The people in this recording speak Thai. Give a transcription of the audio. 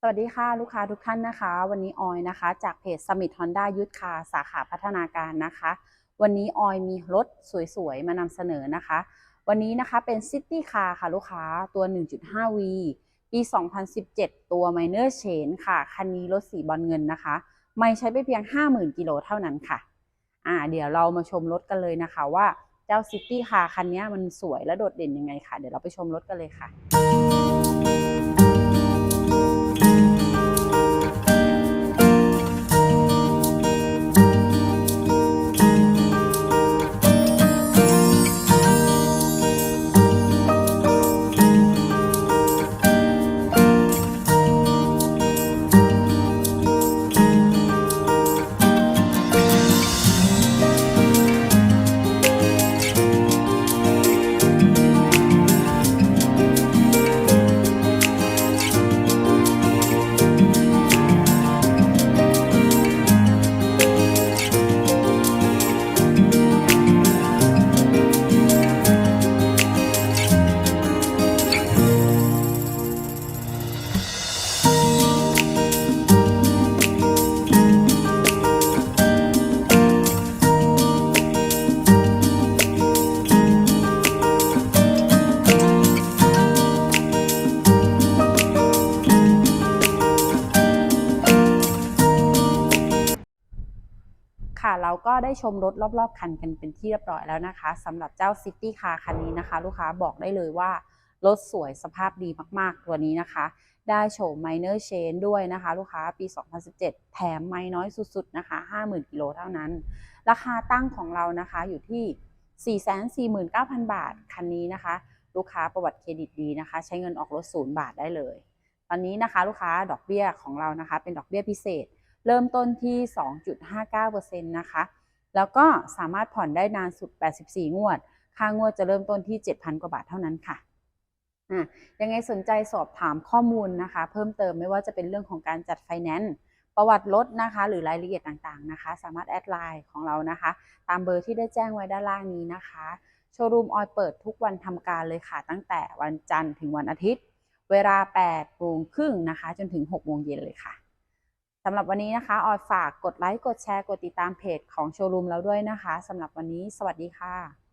สวัสดีค่ะลูกค้าทุกท่านนะคะ วันนี้ออยนะคะ จากเพจ Summit Honda ยุทธคาสาขาพัฒนาการนะคะ วันนี้ออยมีรถสวยๆ มานำเสนอนะคะ วันนี้นะคะเป็น City Car ค่ะลูกค้าตัว 1.5V ปี 2017 ตัว Minor Change ค่ะ คันนี้รถสีบอลเงินนะคะ ไม่ใช้ไปเพียง 50,000 กิโลเท่านั้นค่ะ อ่า เดี๋ยวเรามาชมรถกันเลยนะคะว่าเจ้า City Car คันนี้มันสวยและโดดเด่นยังไงค่ะ เดี๋ยวเราไปชมรถกันเลยค่ะ ค่ะเราก็ได้ชมรถรอบ ๆ คันกันเป็นที่เรียบร้อยแล้วนะคะสำหรับเจ้า City Car คันนี้นะคะ ลูกค้าบอกได้เลยว่ารถสวยสภาพดีมาก ๆ ตัวนี้นะคะ ได้โฉม Minor Change ด้วยนะคะ ลูกค้าปี 2017 แถมไม่น้อยสุด ๆ นะคะ 50,000 กิโลเท่านั้น ราคาตั้งของเรานะคะอยู่ที่ 449,000 บาท คันนี้นะคะ ลูกค้าประวัติเครดิตดีนะคะ ใช้เงินออกรถศูนย์บาทได้เลย ตอนนี้นะคะลูกค้าดอกเบี้ยของเรานะคะ เป็นดอกเบี้ยพิเศษ เริ่มต้นที่ 2.59%นะคะ แล้วก็สามารถผ่อนได้นานสุด 84 งวด ค่างวดจะเริ่มต้นที่ 7,000 กว่าบาทเท่านั้นค่ะยังไงสนใจสอบถามข้อมูลนะคะ เพิ่มเติมไม่ว่าจะเป็นเรื่องของการจัดไฟแนนซ์ประวัติรถนะคะ หรือรายละเอียดต่างๆนะคะ สามารถแอดไลน์ของเรานะคะ ตามเบอร์ที่ได้แจ้งไว้ด้านล่างนี้นะคะ โชว์รูมออยเปิดทุกวันทำการเลยค่ะ ตั้งแต่วันจันทร์ถึงวันอาทิตย์ เวลา8โมงครึ่งนะคะ จนถึง6โมงเย็นเลยค่ะ สำหรับวันนี้นะคะออยฝากกดไลค์กดแชร์กดติดตามเพจของโชว์รูมเราด้วยนะคะสำหรับวันนี้ สวัสดีค่ะ